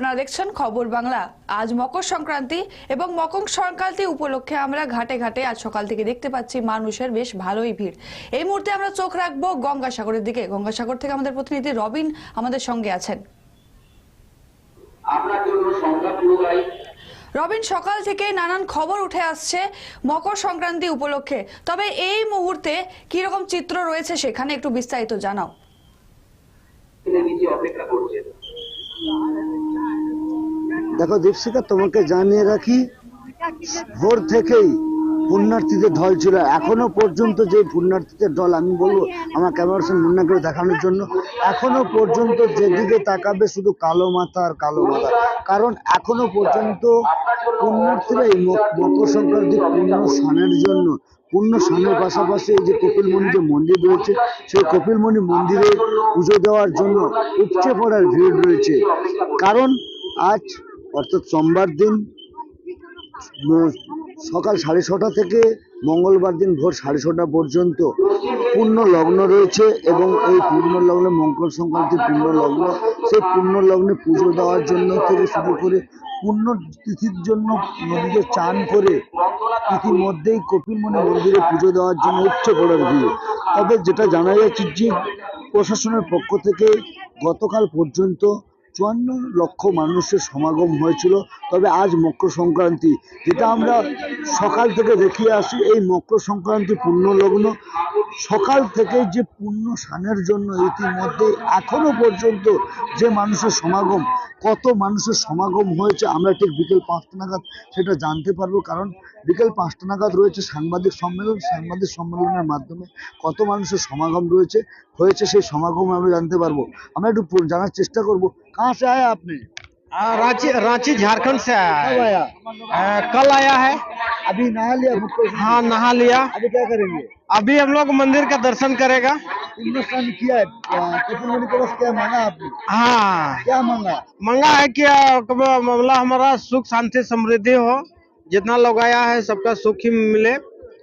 আপনারা দেখছেন খবর বাংলা। আজ মকর সংক্রান্তি এবং মকর সংক্রান্তি উপলক্ষে আমরা ঘাটে ঘাটে আজ সকাল থেকে দেখতে পাচ্ছি মানুষের বেশ ভালোই ভিড়। এই মুহূর্তে আমরা চোখ রাখব গঙ্গাসাগরের দিকে। গঙ্গাসাগর থেকে আমাদের প্রতিনিধি রবিন আমাদের সঙ্গে আছেন। আপনার জন্য সংখ্যা পুরোটাই রবিন সকাল থেকে নানান খবর উঠে আসছে মকর সংক্রান্তি উপলক্ষে। তবে এই মুহূর্তে কীরকম চিত্র রয়েছে সেখানে একটু বিস্তারিত জানাও। অপেক্ষা করছেন। দেখো দীপশিকা তোমাকে জানিয়ে রাখি, ভোর থেকেই পুণ্যার্থীদের ঢল ছিল। এখনও পর্যন্ত যে পুণ্যার্থীদের ঢল, আমি বলব আমার ক্যামেরার সঙ্গে মুন্না করে দেখানোর জন্য, এখনও পর্যন্ত যেদিকে তাকাবে শুধু কালো মাথা আর কালো মাথা। কারণ এখনও পর্যন্ত পুণ্যার্থীরা এই মকর সংক্রান্তি পুণ্য স্নানের জন্য পুণ্য স্নানের পাশাপাশি এই যে কপিলমণি যে মন্দির রয়েছে, সেই কপিলমণি মন্দিরে পুজো দেওয়ার জন্য উপচে পড়ার ভিড় রয়েছে। কারণ আজ অর্থাৎ সোমবার দিন সকাল সাড়ে ছটা থেকে মঙ্গলবার দিন ভোর সাড়ে ছটা পর্যন্ত পূর্ণ লগ্ন রয়েছে এবং এই পূর্ণ লগ্নে মকর সংক্রান্তি, পূর্ণ লগ্ন, সেই পূর্ণ লগ্নে পুজো দেওয়ার জন্য থেকে শুরু করে পূর্ণ তিথির জন্য নদীতে চান করে ইতিমধ্যেই কপিলমণি মন্দিরে পুজো দেওয়ার জন্য উচ্চ পড়ার ভিড়। তবে যেটা জানা যাচ্ছে যে প্রশাসনের পক্ষ থেকে গতকাল পর্যন্ত চুয়ান্ন লক্ষ মানুষের সমাগম হয়েছিল। তবে আজ মকর সংক্রান্তি, যেটা আমরা সকাল থেকে দেখিয়ে আসি, এই মকর সংক্রান্তি পূর্ণ লগ্ন সকাল থেকে যে পূর্ণ স্নানের জন্য ইতিমধ্যে এখনো পর্যন্ত যে মানুষের সমাগম কত মানুষের সমাগম হয়েছে আমরা ঠিক বিকেল পাঁচটা নাগাদ সেটা জানতে পারবো কারণ বিকেল পাঁচটা নাগাদ রয়েছে সাংবাদিক সম্মেলন সাংবাদিক সম্মেলনের মাধ্যমে কত মানুষের সমাগম রয়েছে হয়েছে সেই সমাগম আমরা জানতে পারবো আমরা একটু পু- জানার চেষ্টা করব কাহা সে আয়া আপনি आ, रांची रांची झारखंड से आया कब है आया आ, कल आया है अभी नहा लिया मुझको हाँ नहा लिया अभी क्या करेंगे अभी हम लोग मंदिर का दर्शन करेगा। हिंदुस्तान किया है। क्या मांगा आपने? हाँ। क्या मांगा? मंगा है कि मामला हमारा सुख शांति समृद्धि हो। जितना लोग आया है सबका सुख ही मिले।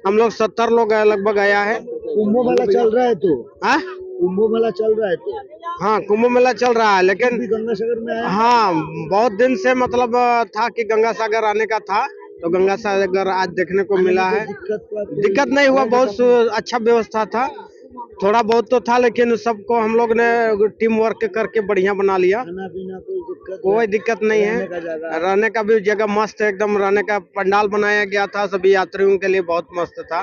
हम लोग सत्तर लोग लगभग आया है। कुंभ मेला चल रहा है तो? हाँ? कुंभ मेला चल रहा है तो? हाँ कुंभ मेला चल रहा है लेकिन गंगा सागर में हाँ? बहुत दिन से मतलब था कि गंगा सागर आने का था। तो गंगा सागर आज देखने को मिला है। दिक्कत नहीं हुआ बहुत अच्छा व्यवस्था था। थोड़ा बहुत तो था लेकिन सबको हम लोग ने टीम वर्क करके बढ़िया बना लिया। कोई दिक्कत नहीं रहने का है। रहने का भी जगह मस्त है एकदम रहने का पंडाल बनाया गया था सभी यात्रियों के लिए बहुत मस्त था?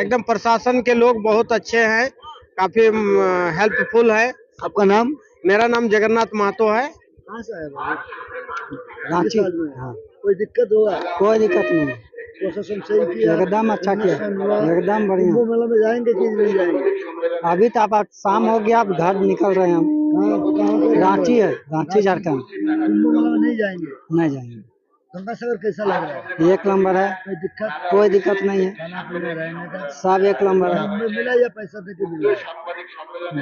एकदम प्रशासन के लोग बहुत अच्छे हैं काफ़ी हेल्पफुल है। आपका नाम? मेरा नाम जगन्नाथ महतो है। रांची। हाँ। कोई दिक्कत हुआ कोई दिक्कत नहीं। प्रशासन सही किया। एकदम अच्छा किया। एकदम बढ़िया। कुंभ मेला में जाएँगे कि नहीं जाएँगे। अभी तो आप शाम हो गया आप घर निकल रहे हैं हम। कहाँ पे रांची है रांची झारखंड। कुंभ मेला में नहीं जाएँगे? नहीं जाएँगे। गंगा सागर कैसा लग रहा है? एक नंबर है। कोई दिक्कत? कोई दिक्कत नहीं है। सब एक नंबर है। मिला या पैसा दे के मिला?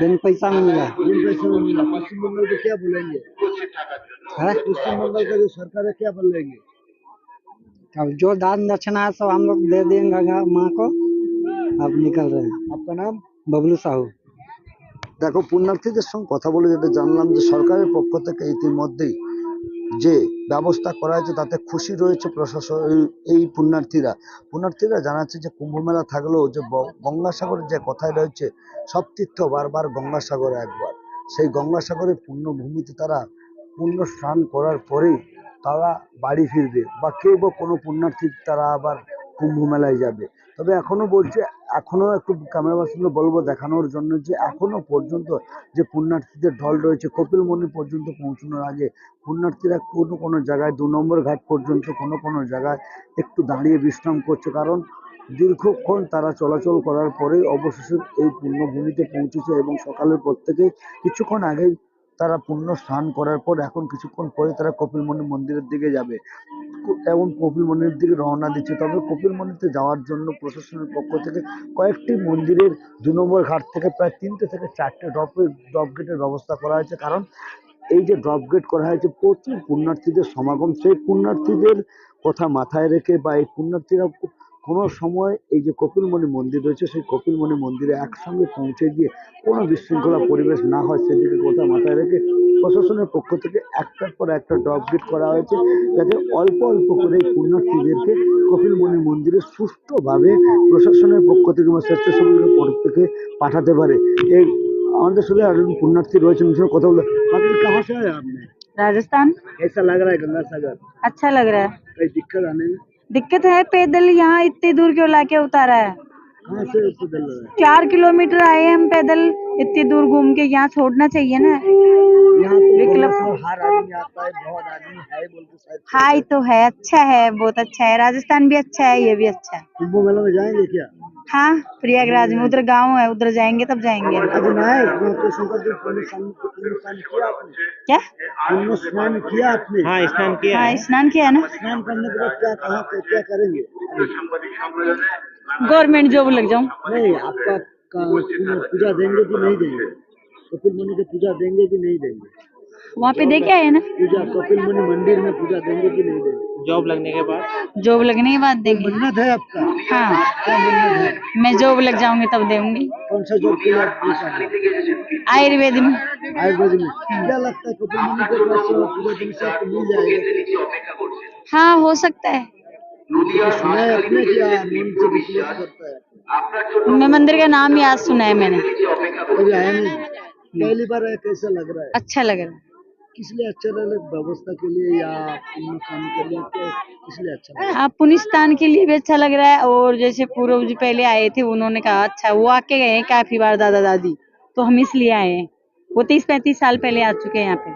बिन पैसा में मिला। जिन पैसे में मिला। पश्चिम बंगाल को क्या बोलेंगे? पश्चिम बंगाल का जो सरकार है क्या बोलेंगे? अब जो दान दक्षिणा है सब हम लोग दे देंगे गंगा माँ को अब निकल रहे हैं आपका नाम बबलू साहू দেখো পুণ্যার্থীদের সঙ্গে কথা বলে যেটা জানলাম যে সরকারের পক্ষ থেকে ইতিমধ্যেই যে ব্যবস্থা করা হয়েছে তাতে খুশি রয়েছে প্রশাসন এই- এই পুণ্যার্থীরা পুণ্যার্থীরা জানাচ্ছে যে কুম্ভ মেলা থাকলেও যে ব- গঙ্গাসাগরের যে কথায় রয়েছে সব তীর্থ বারবার গঙ্গাসাগরে একবার সেই গঙ্গাসাগরের পুণ্যভূমিতে তারা পুণ্য স্নান করার পরেই তারা বাড়ি ফিরবে বা কেউ বা কোনো পুণ্যার্থী তারা আবার কুম্ভ মেলায় যাবে। তবে এখনও বলছে, এখনও একটু ক্যামেরা পার্সনকে বলব দেখানোর জন্য যে এখনও পর্যন্ত যে পুণ্যার্থীদের ঢল রয়েছে, কপিল কপিলমণি পর্যন্ত পৌঁছানোর আগে পুণ্যার্থীরা কোনো কোনো জায়গায় দু নম্বর ঘাট পর্যন্ত কোনো কোনো জায়গায় একটু দাঁড়িয়ে বিশ্রাম করছে। কারণ দীর্ঘক্ষণ তারা চলাচল করার পরেই অবশেষে এই পুণ্যভূমিতে পৌঁছেছে এবং সকালের পর থেকে কিছুক্ষণ আগেই তারা পুণ্য স্নান করার পর এখন কিছুক্ষণ পরে তারা কপিলমণি মন্দিরের দিকে যাবে। এবং কপিলমণির দিকে রওনা দিচ্ছে। তবে কপিলমণিতে যাওয়ার জন্য প্রশাসনের পক্ষ থেকে কয়েকটি মন্দিরের দু নম্বর ঘাট থেকে প্রায় তিনটে থেকে চারটে ড্রপ ড্রপ গেটের ব্যবস্থা করা হয়েছে। কারণ এই যে ড্রপ গেট করা হয়েছে, প্রচুর পুণ্যার্থীদের সমাগম। সেই পুণ্যার্থীদের কথা মাথায় রেখে বা এই পুণ্যার্থীরা কোনো সময় এই যে কপিলমণি মন্দির রয়েছে সেই কপিলমণি মন্দিরে একসঙ্গে পৌঁছে গিয়ে কোনো বিশৃঙ্খলা পরিবেশ না হয় সেদিকে কথা মাথায় রেখে প্রশাসনের পক্ষ থেকে একটার পর একটা ড্রপ গেট করা হয়েছে যাতে অল্প অল্প করে এই পুণ্যার্থীদেরকে কপিলমণি মন্দিরে সুষ্ঠুভাবে প্রশাসনের পক্ষ থেকে বা স্বেচ্ছাসেবকের পক্ষ থেকে পাঠাতে পারে এই আমাদের সাথে আরেকজন পুণ্যার্থী রয়েছেন উনসে কথা বলতে আপনি কাহা से आए आपने राजस्थान कैसा लग रहा है गंगा सागर अच्छा लग रहा है कोई दिक्कत आने में दिक्कत है पैदल यहाँ इतनी दूर क्यों लाके उतारा है? है चार किलोमीटर आए हम पैदल इतनी दूर घूम के यहाँ छोड़ना चाहिए ना? यहाँ तो है है हाई तो है अच्छा है बहुत अच्छा है राजस्थान भी अच्छा है ये भी अच्छा है। जाएँगे क्या? हाँ प्रयागराज में। उधर गाँव है उधर जाएँगे तब जाएँगे। किया? स्नान किया आपने हाँ स्नान किया हाँ स्नान किया है ना? स्नान करने के बाद क्या कहा क्या करेंगे? गवर्नमेंट जॉब लग जाऊँ। नहीं आपका पूजा देंगे कि नहीं देंगे? कपिल मुनि की पूजा देंगे कि नहीं देंगे? वहाँ पे दे के आए ना? पूजा कपिल मुनि मंदिर में पूजा देंगे कि नहीं देंगे? जॉब लगने के बाद? जॉब लगने के बाद देंगे। मन्नत है आपका? हाँ। क्या मन्नत है? मैं जॉब लग जाऊँगी तब देंगी। कौन सा जॉब? आयुर्वेद में। आयुर्वेद में। क्या लगता है कपिल मुनि के पूजा दिन से आपको मिल जाएगा? हाँ हो सकता है। है है। मैं मंदिर का नाम याद सुना है मैंने। पहली बार कैसा लग रहा है? अच्छा लग रहा है। किस लिए अच्छा लग व्यवस्था के लिए या काम के लिए? लिए अच्छा है। हाँ पुनिस्तान के लिए भी अच्छा लग रहा है और जैसे पूर्व जी पहले आए थे उन्होंने कहा अच्छा वो आके गए हैं काफ़ी बार दादा दादी तो हम इसलिए आए हैं। वो तीस पैंतीस साल पहले आ चुके हैं यहाँ पे।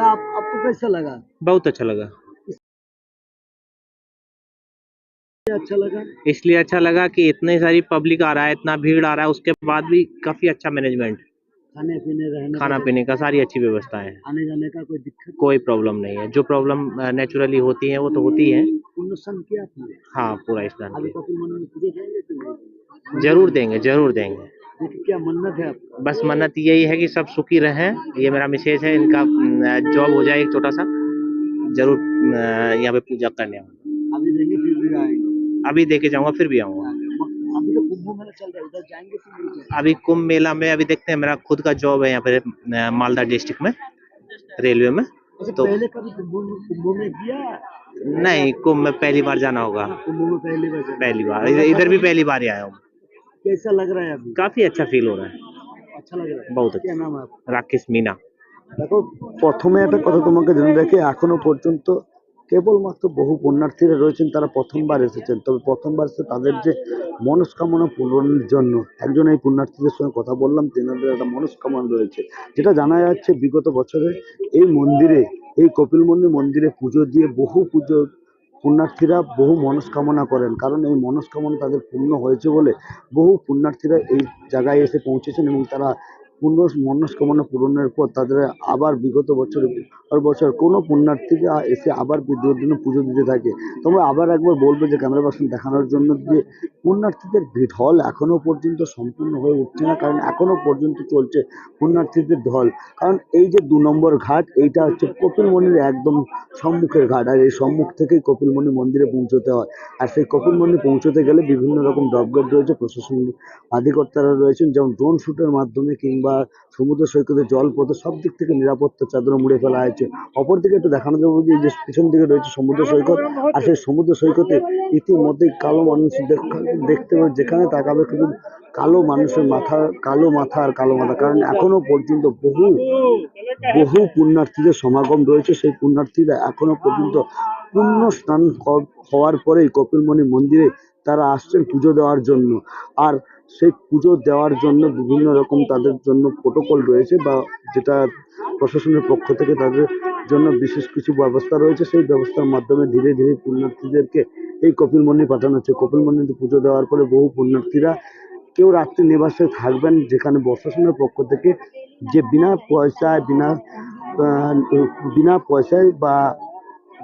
आप आपको कैसा लगा? बहुत अच्छा लगा। अच्छा लगा? इसलिए अच्छा लगा कि इतनी सारी पब्लिक आ रहा है इतना भीड़ आ रहा है उसके बाद भी काफ़ी अच्छा मैनेजमेंट खाने पीने रहने खाना पीने का सारी अच्छी व्यवस्था है। आने जाने का कोई दिक्कत कोई प्रॉब्लम नहीं है। जो प्रॉब्लम नेचुरली होती है वो तो होती है। हाँ पूरा स्नान किया। कि नहीं? ज़रूर देंगे ज़रूर देंगे। क्या मन्नत है आपका। बस मन्नत यही है कि सब सुखी रहें। ये मेरा मैसेज है इनका जॉब हो जाए एक छोटा सा ज़रूर यहाँ पे पूजा करने आऊँगा। अभी देंगे फिर भी आएँगे। अभी देके जाऊँगा फिर भी आऊँगा। कुंभ मेला चल रहा है उधर जाएंगे कि नहीं जाएंगे अभी कुंभ मेला में अभी देखते हैं मेरा खुद का जॉब है यहाँ पे अ, मालदा डिस्ट्रिक्ट में रेलवे में अच्छा तो पहले कभी कुंभ में कुंभ में किया नहीं कुंभ में पहली बार जाना होगा कुंभ में पहली बार जाना। पहली बार इधर इधर भी पहली बार ही आया हूँ कैसा लग रहा है अभी काफी अच्छा फील हो रहा है अच्छा लग रहा है बहुत क्या अच्छा नाम है आपका राकेश मीना দেখো প্রথমে একটা কথা তোমাকে জেনে রাখি এখনো পর্যন্ত কেবলমাত্র বহু পুণ্যার্থীরা রয়েছেন, তারা প্রথমবার এসেছেন। তবে প্রথমবার এসে তাদের যে মনস্কামনা পূরণের জন্য একজন এই পুণ্যার্থীদের সঙ্গে কথা বললাম, তেনাদের একটা মনস্কামনা রয়েছে, যেটা জানা যাচ্ছে বিগত বছরে এই মন্দিরে, এই কপিলমন্দির মন্দিরে পুজো দিয়ে বহু পুজো পুণ্যার্থীরা বহু মনস্কামনা করেন। কারণ এই মনস্কামনা তাদের পূর্ণ হয়েছে বলে বহু পুণ্যার্থীরা এই জায়গায় এসে পৌঁছেছেন এবং তারা পূর্ণ মনস্কামনা পূরণের পর তাদের আবার বিগত বছরে বছর কোনো পুণ্যার্থীরা এসে আবার বিদ্যুতের জন্য পুজো দিতে থাকে। তবে আবার একবার বলবে যে ক্যামেরা পার্সন দেখানোর জন্য যে পুণ্যার্থীদের ঢল এখনও পর্যন্ত সম্পূর্ণ হয়ে উঠছে না, কারণ এখনও পর্যন্ত চলছে পুণ্যার্থীদের ঢল। কারণ এই যে দু নম্বর ঘাট, এইটা হচ্ছে কপিলমণির একদম সম্মুখের ঘাট, আর এই সম্মুখ থেকেই কপিলমণি মন্দিরে পৌঁছতে হয়। আর সেই কপিলমণি পৌঁছতে গেলে বিভিন্ন রকম ডবগেট রয়েছে প্রশাসন আধিকর্তারা রয়েছেন, যেমন ড্রোন শ্যুটের মাধ্যমে কিংবা সমুদ্র সৈকতে জলপথে সব দিক থেকে নিরাপত্তা চাদর মুড়ে ফেলা হয়েছে। অপরদিকে একটু দেখানো যাবে যে যে পিছন দিকে রয়েছে সমুদ্র সৈকত। আর সেই সমুদ্র সৈকতে ইতিমধ্যেই কালো মানুষ দেখা- দেখতে পাবে যেখানে তাকাবে কিন্তু কালো মানুষের মাথা, কালো মাথা আর কালো মাথা। কারণ এখনও পর্যন্ত বহু বহু পুণ্যার্থীদের সমাগম রয়েছে। সেই পুণ্যার্থীরা এখনও পর্যন্ত পুণ্য স্নান হওয়ার পরেই কপিলমণি মন্দিরে তারা আসছেন পুজো দেওয়ার জন্য। আর সেই পুজো দেওয়ার জন্য বিভিন্ন রকম তাদের জন্য প্রোটোকল রয়েছে বা যেটা প্রশাসনের পক্ষ থেকে তাদের জন্য বিশেষ কিছু ব্যবস্থা রয়েছে, সেই ব্যবস্থার মাধ্যমে ধীরে ধীরে পুণ্যার্থীদেরকে এই কপিলমন্দির পাঠানো হচ্ছে। কপিলমন্দিরে পুজো দেওয়ার পরে বহু পুণ্যার্থীরা কেউ রাত্রি নিবাসে থাকবেন, যেখানে প্রশাসনের পক্ষ থেকে যে বিনা পয়সায়, বিনা বিনা পয়সায় বা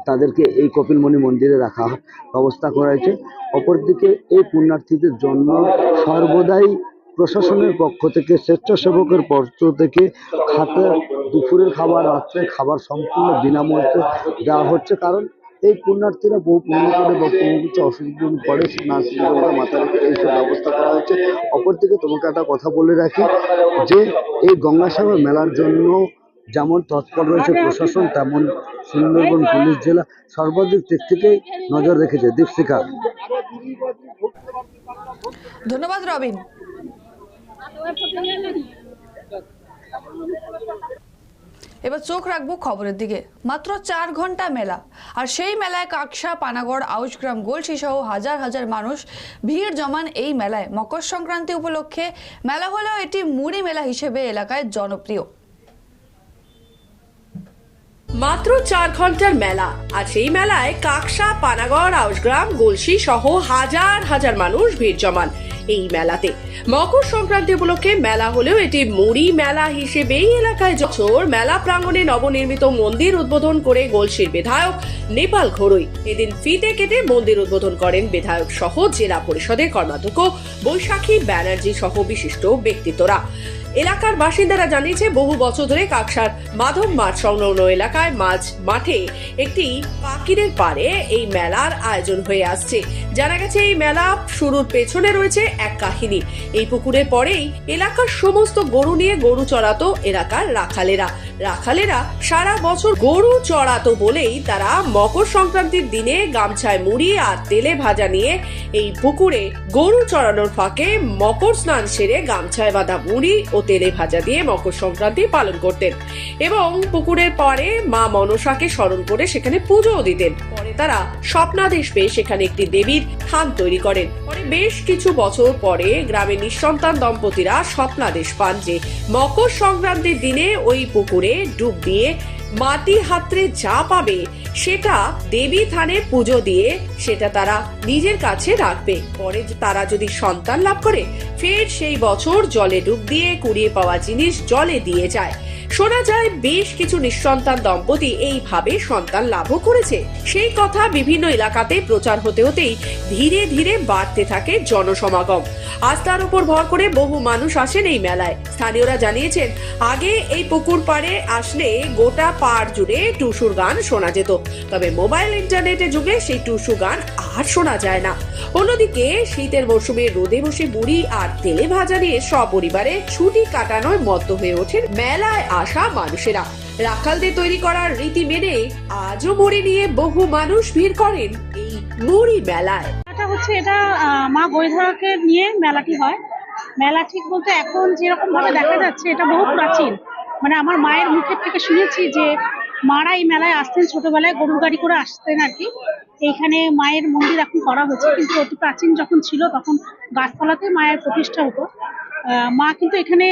তাদেরকে এই কপিলমণি মন্দিরে রাখা ব্যবস্থা করা হয়েছে। অপরদিকে এই পুণ্যার্থীদের জন্য সর্বদাই প্রশাসনের পক্ষ থেকে, স্বেচ্ছাসেবকের পক্ষ থেকে খাতে, দুপুরের খাবার রাত্রে খাবার সম্পূর্ণ বিনামূল্যে দেওয়া হচ্ছে। কারণ এই পুণ্যার্থীরা বহু পুণ্য করে, বা কোনো কিছু অসুবিধা পড়ে না মাথায় রেখে এইসব ব্যবস্থা করা হয়েছে। অপরদিকে তোমাকে একটা কথা বলে রাখি, যে এই গঙ্গাসাগর মেলার জন্য যেমন তৎপর রয়েছে প্রশাসন তেমন সুন্দরবন পুলিশ জেলা সর্বাধিক দিক থেকেই নজর রেখেছে। দীপশিখা। ধন্যবাদ রবিন। এবার চোখ রাখব খবরের দিকে। মাত্র চার ঘণ্টা মেলা আর সেই মেলায় কাকসা পানাগড় আউশগ্রাম গোলসি সহ হাজার হাজার মানুষ ভিড় জমান এই মেলায়। মকর সংক্রান্তি উপলক্ষে মেলা হলেও এটি মুড়ি মেলা হিসেবে এলাকায় জনপ্রিয়। মাত্র চার ঘণ্টার মেলা। আর সেই মেলায় কাকসা, পানাগড় আউসগ্রাম গলসি সহ হাজার হাজার মানুষ ভিড় জমান এই মেলাতে। মকর সংক্রান্তি উপলক্ষে মেলা হলেও এটি মুড়ি মেলা হিসেবেই এলাকায় বছর মেলা প্রাঙ্গণে নবনির্মিত মন্দির উদ্বোধন করে গলসির বিধায়ক নেপাল ঘোরই। এদিন ফিতে কেটে মন্দির উদ্বোধন করেন বিধায়ক সহ জেলা পরিষদের কর্মাধ্যক্ষ বৈশাখী ব্যানার্জি সহ বিশিষ্ট ব্যক্তিত্বরা। এলাকার বাসিন্দারা জানিয়েছে, বহু বছর ধরে কাকসার মাধব মাঠ সংলগ্ন এলাকায় মাঝ মাঠে একটি পাকিরের পারে এই মেলার আয়োজন হয়ে আসছে। জানা গেছে, এই মেলা শুরুর পেছনে রয়েছে এক কাহিনী। এই পুকুরের পরেই এলাকার সমস্ত গরু নিয়ে গরু চড়াতো এলাকার রাখালেরা। রাখালেরা সারা বছর গরু চড়াতো বলেই তারা মকর সংক্রান্তির দিনে গামছায় মুড়ি আর তেলে ভাজা নিয়ে এই পুকুরে গরু চড়ানোর ফাঁকে মকর স্নান সেরে গামছায় বাঁধা মুড়ি ও তেলে ভাজা দিয়ে মকর সংক্রান্তি পালন করতেন এবং পুকুরের পরে মা মনসাকে স্মরণ করে সেখানে পুজোও দিতেন। পরে তারা স্বপ্নাদেশ পেয়ে সেখানে একটি দেবীর থান তৈরি করেন। পরে বেশ কিছু বছর পরে গ্রামের নিঃসন্তান দম্পতিরা স্বপ্নাদেশ পান যে মকর সংক্রান্তির দিনে ওই পুকুরে ডুব দিয়ে মাটি হাতরে যা পাবে সেটা দেবী থানে পুজো দিয়ে সেটা তারা নিজের কাছে রাখবে। পরে তারা যদি সন্তান লাভ করে, ফের সেই বছর জলে ডুব দিয়ে কুড়িয়ে পাওয়া জিনিস জলে দিয়ে যায়। শোনা যায় বেশ কিছু নিঃসন্তান দম্পতি এইভাবে সন্তান লাভও করেছে। সেই কথা বিভিন্ন এলাকাতে প্রচার হতে হতেই ধীরে ধীরে বাড়তে থাকে জনসমাগম। আস্থার উপর ভর করে বহু মানুষ আসেন এই মেলায়। স্থানীয়রা জানিয়েছেন, আগে এই পুকুর পাড়ে আসলে গোটা পাড় জুড়ে টুসুর গান শোনা যেত। তবে মোবাইল ইন্টারনেটের যুগে সেই টুসু গান আর শোনা যায় না। অন্যদিকে শীতের মৌসুমে রোদে বসে বুড়ি আর তেলে ভাজা নিয়ে সপরিবারে ছুটি কাটানোয় মত্ত হয়ে ওঠেন মেলায় আসা মানুষেরা। রাখালদের তৈরি করার রীতি মেনে আজও মুড়ি নিয়ে বহু মানুষ ভিড় করেন এই মুড়ি মেলায়। মেলাটা হচ্ছে এটা মা গৈধাকে নিয়ে মেলাটি হয়। মেলা ঠিক বলতে এখন যেরকম ভাবে দেখা যাচ্ছে, এটা বহু প্রাচীন। মানে আমার মায়ের মুখের থেকে শুনেছি যে মারা এই মেলায় আসতেন ছোটবেলায়, গরুর গাড়ি করে আসতেন আর কি। এইখানে মায়ের মন্দির এখন করা হচ্ছে কিন্তু অতি প্রাচীন যখন ছিল তখন গাছতলাতে মায়ের প্রতিষ্ঠা হতো। মা কিন্তু এখানে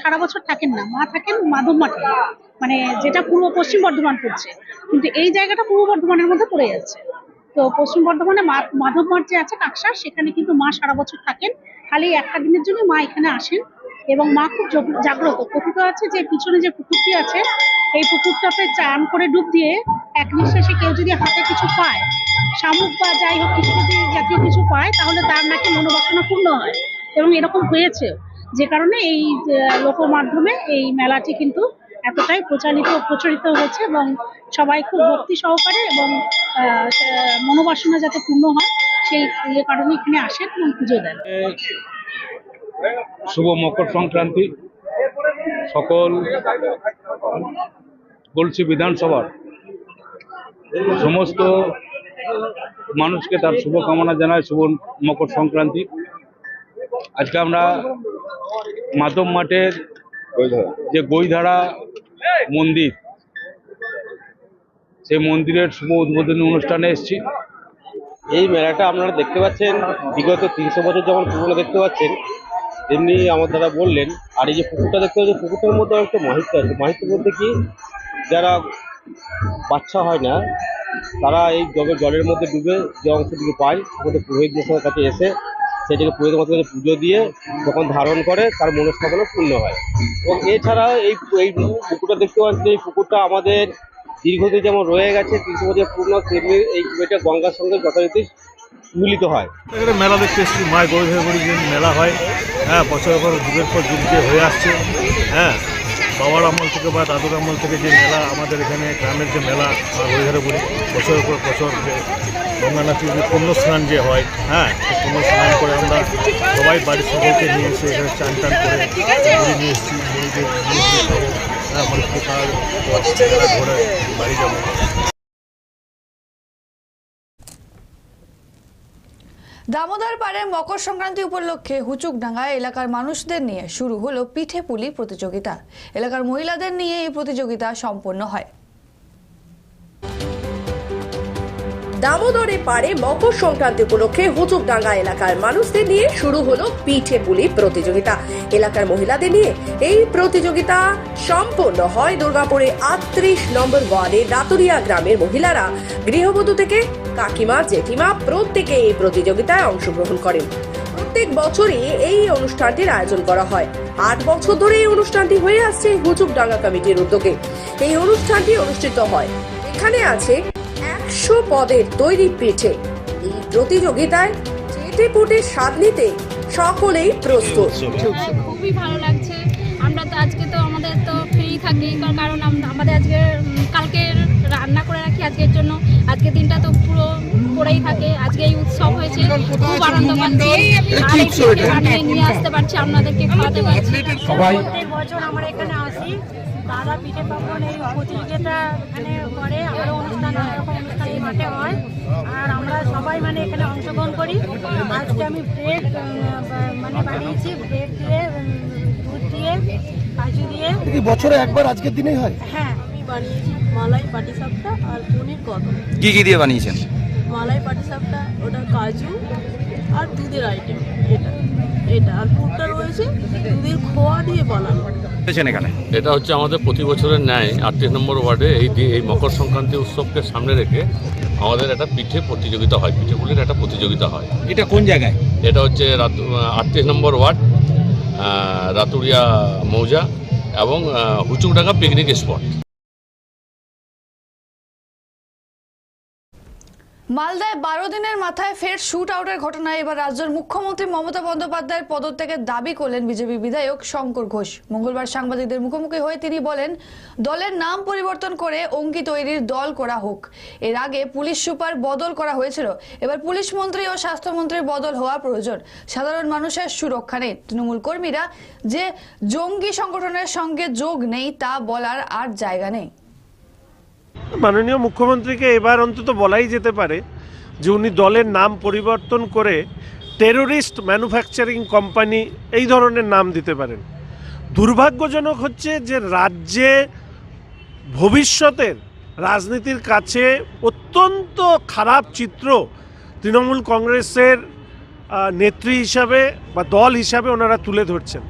সারা বছর থাকেন না। মা থাকেন মাধব মাঠে মানে যেটা পূর্ব পশ্চিম বর্ধমান পড়ছে। কিন্তু এই জায়গাটা পূর্ব বর্ধমানের মধ্যে পড়ে যাচ্ছে। তো পশ্চিম বর্ধমানে মাধব মাঠ যে আছে কাকসা সেখানে কিন্তু মা সারা বছর থাকেন। খালি একটা দিনের জন্য মা এখানে আসেন। এবং মা খুব জাগ্রত। কথিত আছে যে পিছনে যে পুকুরটি আছে এই পুকুরটাতে চান করে ডুব দিয়ে এক নিঃশ্বাসে কেউ যদি হাতে কিছু পায়, শামুক বা যাই হোক কিছু যদি জাতীয় কিছু পায়, তাহলে তার নাকি মনোবাসনা পূর্ণ হয়। এবং এরকম হয়েছে যে কারণে এই লোক মাধ্যমে এই মেলাটি কিন্তু এতটাই প্রচারিত প্রচলিত হয়েছে এবং সবাই খুব ভক্তি সহকারে এবং মনোবাসনা যাতে পূর্ণ হয়, সেই ইয়ে কারণে এখানে আসেন এবং পুজো দেন। শুভ মকর সংক্রান্তি। সকল গলসি বিধানসভার। সমস্ত মানুষকে তার শুভকামনা জানায় শুভ মকর সংক্রান্তি। আজকে আমরা মাধব মাঠের যে গৈধারা মন্দির, সেই মন্দিরের শুভ উদ্বোধনী অনুষ্ঠানে এসেছি। এই মেলাটা আপনারা দেখতে পাচ্ছেন, বিগত তিনশো বছর যখন পুরনো দেখতে পাচ্ছেন, তেমনি আমার দাদা বললেন, আর এই যে পুকুরটা দেখতে পাচ্ছেন, পুকুরটার মধ্যে একটা মাহিত্য আছে। মাহিত্য বলতে কি যারা বাচ্চা হয় না, তারা এই জলের জলের মধ্যে ডুবে যে অংশটুকু পায়, সেখানে পুরোহিত মশাইয়ের কাছে এসে সেটাকে পুরোহিত মশাইয়ের কাছে পুজো দিয়ে যখন ধারণ করে, তার মনস্কামনা পূর্ণ হয়। এবং এছাড়া এই এই পুকুরটা দেখতে পাচ্ছি এই পুকুরটা আমাদের দীর্ঘদিন যেমন রয়ে গেছে, তিনশো বছর পূর্ণ তেমনি এই এটা গঙ্গার সঙ্গে যথারীতি মিলিত হয়। এখানে মেলা দেখতে এসেছি, মায়ের গরু ধরে মেলা হয়। হ্যাঁ বছরের পর যুগের পর যুগ হয়ে আসছে। হ্যাঁ বাবার আমল থেকে বা দাদুর আমল থেকে যে মেলা, আমাদের এখানে গ্রামের যে মেলা হরিহরে বলি বছরের পর বছর যে গঙ্গা নদীর যে পুণ্য স্নান যে হয় হ্যাঁ পুণ্য স্নান করে আমরা সবাই বাড়ির সকলকে নিয়ে এসে এখানে চান টান করে ঘুরে নিয়ে এসেছি ঘুরে নিয়ে এসে হ্যাঁ ঘোরে বাড়ি যাব। দামোদর পাড়ে মকর সংক্রান্তি উপলক্ষে হুচুকডাঙ্গা এলাকার মানুষদের নিয়ে শুরু হলো পিঠে পুলি প্রতিযোগিতা। এলাকার মহিলাদের নিয়ে এই প্রতিযোগিতা সম্পন্ন হয়। দামোদরে পারে মকর সংক্রান্তি উপলক্ষে হুচুকডাঙ্গা এলাকার মানুষদের নিয়ে শুরু হলো পিঠে পুলি প্রতিযোগিতা। এলাকার মহিলাদের নিয়ে এই প্রতিযোগিতা সম্পন্ন হয় দুর্গাপুরে আটত্রিশ নম্বর ওয়ার্ডে রাতুরিয়া গ্রামের মহিলারা। গৃহবধূ থেকে কাকিমা জেঠিমা প্রত্যেকে এই প্রতিযোগিতায় অংশগ্রহণ করেন। প্রত্যেক বছরই এই অনুষ্ঠানটির আয়োজন করা হয়। আট বছর ধরে এই অনুষ্ঠানটি হয়ে আসছে হুচুকডাঙ্গা কমিটির উদ্যোগে। এই অনুষ্ঠানটি অনুষ্ঠিত হয়। এখানে আছে একশো পদের তৈরি পিঠে। এই প্রতিযোগিতায় চেটে পুটে স্বাদ নিতে সকলেই প্রস্তুত। হ্যাঁ, খুবই ভালো লাগছে। আমরা তো আজকে তো আমাদের তো ফ্রি থাকি কারণ আম- আমাদের আজকে কালকে রান্না করে রাখি আজকের জন্য। আজকে দিনটা তো পুরো পড়েই থাকে। আজকে এই উৎসব হয়েছে খুব আনন্দ পাচ্ছি। বানিয়ে নিয়ে আসতে পারছি আপনাদেরকে খাওয়াতে পারছি। প্রত্যেক বছর আমরা এখানে আসি। দাদা পিঠে পার্বণ এই প্রতিযোগিতা এখানে করে। আরও অনুষ্ঠান অনেক রকম অনুষ্ঠান এই মাঠে হয়। আর আমরা সবাই মানে এখানে অংশগ্রহণ করি। আজকে আমি ব্রেড মানে বানিয়েছি ব্রেড দিয়ে কাজু বছরে একবার আজকের দিনেই হয়? হ্যাঁ আমি বানিয়েছি মালাই পাটিসাপটা আর পনির কদম। কি কি দিয়ে বানিয়েছেন? মালাই পাটিসাপটা ওটা কাজু আর দুধের আইটেম এটা এটা। আর পুরটা রয়েছে দুধের খোয়া দিয়ে বানানো। এখানে? এটা হচ্ছে আমাদের প্রতি বছরের ন্যায় আটত্রিশ নম্বর ওয়ার্ডে এই এই মকর সংক্রান্তি উৎসবকে সামনে রেখে আমাদের একটা পিঠে প্রতিযোগিতা হয় পিঠে পুলির একটা প্রতিযোগিতা হয়। এটা কোন জায়গায়? এটা হচ্ছে রাত আটত্রিশ নম্বর ওয়ার্ড রাতুরিয়া মৌজা। এবং হুচুকডাঙ্গা পিকনিক স্পট মালদায় বারো দিনের মাথায় ফের শুট আউটের ঘটনায় এবার রাজ্যের মুখ্যমন্ত্রী মমতা বন্দ্যোপাধ্যায়ের পদত্যাগের দাবি করলেন বিজেপি বিধায়ক শঙ্কর ঘোষ। মঙ্গলবার সাংবাদিকদের মুখোমুখি হয়ে তিনি বলেন, দলের নাম পরিবর্তন করে অঙ্কি তৈরির দল করা হোক। এর আগে পুলিশ সুপার বদল করা হয়েছিল। এবার পুলিশ মন্ত্রী ও স্বাস্থ্যমন্ত্রীর বদল হওয়া প্রয়োজন। সাধারণ মানুষের সুরক্ষা নেই। তৃণমূল কর্মীরা যে জঙ্গি সংগঠনের সঙ্গে যোগ নেই তা বলার আর জায়গা নেই। মাননীয় মুখ্যমন্ত্রীকে এবার অন্তত বলাই যেতে পারে যে উনি দলের নাম পরিবর্তন করে টেরোরিস্ট ম্যানুফ্যাকচারিং কোম্পানি এই ধরনের নাম দিতে পারেন। দুর্ভাগ্যজনক হচ্ছে যে রাজ্যে ভবিষ্যতের রাজনীতির কাছে অত্যন্ত খারাপ চিত্র তৃণমূল কংগ্রেসের নেত্রী হিসাবে বা দল হিসাবে ওনারা তুলে ধরছেন।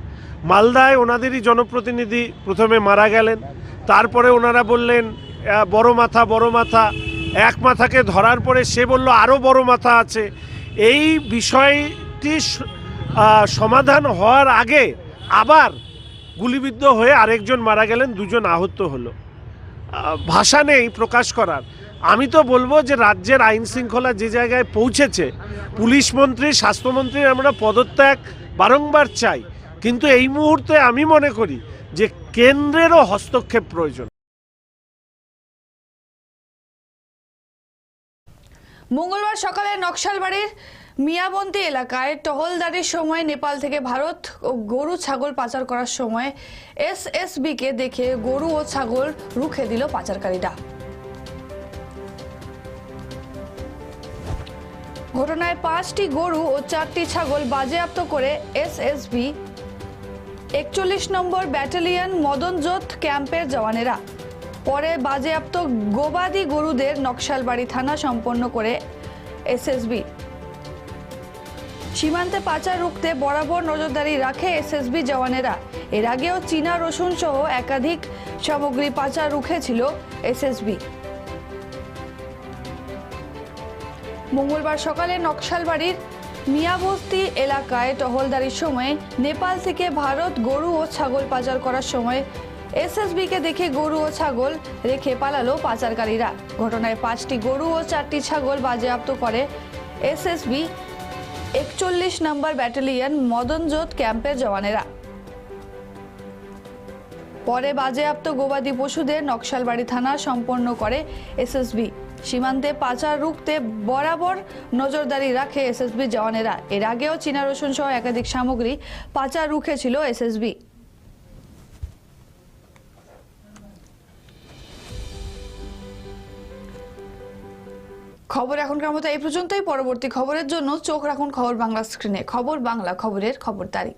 মালদায় ওনাদেরই জনপ্রতিনিধি প্রথমে মারা গেলেন, তারপরে ওনারা বললেন বড় মাথা বড় মাথা, এক মাথাকে ধরার পরে সে বলল আরও বড় মাথা আছে। এই বিষয়টি সমাধান হওয়ার আগে আবার গুলিবিদ্ধ হয়ে আরেকজন মারা গেলেন, দুজন আহত হলো। ভাষা নেই, প্রকাশ করার। আমি তো বলব যে রাজ্যের আইন শৃঙ্খলা যে জায়গায় পৌঁছেছে, পুলিশ মন্ত্রী স্বাস্থ্যমন্ত্রীর আমরা পদত্যাগ বারংবার চাই। কিন্তু এই মুহূর্তে আমি মনে করি যে কেন্দ্রেরও হস্তক্ষেপ প্রয়োজন। মঙ্গলবার সকালে নকশালবাড়ির মিয়াবন্তি এলাকায় টহলদারির সময় নেপাল থেকে ভারত ও গরু ছাগল পাচার করার সময় এসএসবিকে দেখে গরু ও ছাগল রুখে দিল পাচারকারীরা। ঘটনায় পাঁচটি গরু ও চারটি ছাগল বাজেয়াপ্ত করে এসএসবি একচল্লিশ নম্বর ব্যাটালিয়ন মদনজোত ক্যাম্পের জওয়ানেরা। পরে বাজেয়াপ্ত গোবাদি গরুদের নকশালবাড়ি থানা সম্পন্ন করে এসএসবি। সীমান্তে পাচার রুখতে বরাবর নজরদারি রাখে এসএসবি জওয়ানেরা। এর আগেও চীনা রসুন সহ একাধিক সামগ্রী পাচার রুখেছিল এসএসবি। মঙ্গলবার সকালে নকশালবাড়ির মিয়াবস্তি এলাকায় টহলদারির সময় নেপাল থেকে ভারত গরু ও ছাগল পাচার করার সময় এসএসবিকে দেখে গরু ও ছাগল রেখে পালালো পাচারকারীরা। ঘটনায় পাঁচটি গরু ও চারটি ছাগল বাজেয়াপ্ত করে এসএসবি একচল্লিশ নম্বর ব্যাটালিয়ন মদনজোত ক্যাম্পের জওয়ানেরা। পরে বাজেয়াপ্ত গবাদি পশুদের নকশালবাড়ি থানা সম্পন্ন করে এসএসবি। সীমান্তে পাচার রুখতে বরাবর নজরদারি রাখে এসএসবি জওয়ানেরা। এর আগেও চীনা রসুন সহ একাধিক সামগ্রী পাচার রুখেছিল এসএসবি। খবর এখনকার মতো এই পর্যন্তই। পরবর্তী খবরের জন্য চোখ রাখুন খবর বাংলা স্ক্রিনে। খবর বাংলা, খবরের খবরদারি।